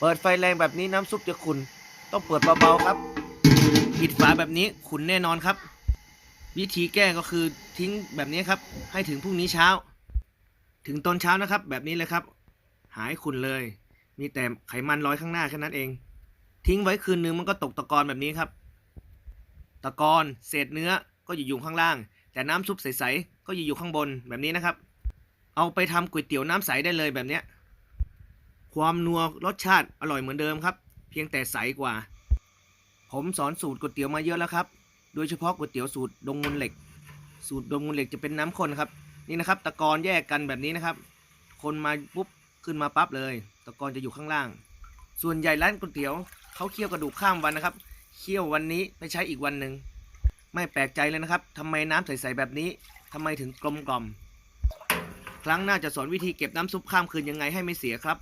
เปิดไฟแรงแบบนี้น้ำซุปจะขุนต้องเปิดเบาๆครับ ปิดฝาแบบนี้ขุนแน่นอนครับ วิธีแก้ก็คือทิ้งแบบนี้ครับ ให้ถึงพรุ่งนี้เช้า ถึงตอนเช้านะครับ แบบนี้เลยครับ หายขุนเลย มีแต่ไขมันลอยข้างหน้าแค่นั้นเอง ทิ้งไว้คืนนึงมันก็ตกตะกอนแบบนี้ครับ ตะกอนเศษเนื้อก็อยู่อยู่ข้างล่าง แต่น้ำซุปใสๆก็อยู่อยู่ข้างบนแบบนี้นะครับ เอาไปทำก๋วยเตี๋ยวน้ำใสได้เลยแบบเนี้ย ความนัวรสชาติอร่อยเหมือนเดิมครับ เพียงแต่ใสกว่า ผมสอนสูตรก๋วยเตี๋ยวมาเยอะแล้วครับ โดยเฉพาะก๋วยเตี๋ยวสูตรดงมูลเหล็ก สูตรดงมูลเหล็กจะเป็นน้ำข้นครับ นี่นะครับ ตะกอนแยกกันแบบนี้นะครับ คนมาปุ๊บขึ้นมาปั๊บเลย ตะกอนจะอยู่ข้างล่าง ส่วนใหญ่ร้านก๋วยเตี๋ยวเขาเคี่ยวกระดูกข้ามวันนะครับ เคี่ยววันนี้ไปใช้อีกวันหนึ่งไม่แปลกใจเลยนะครับทำไมน้ำใสๆแบบนี้ทำไมถึงกลมกล่อม ครั้งหน้าจะสอนวิธีเก็บน้ำซุปข้ามคืนยังไงให้ไม่เสียครับ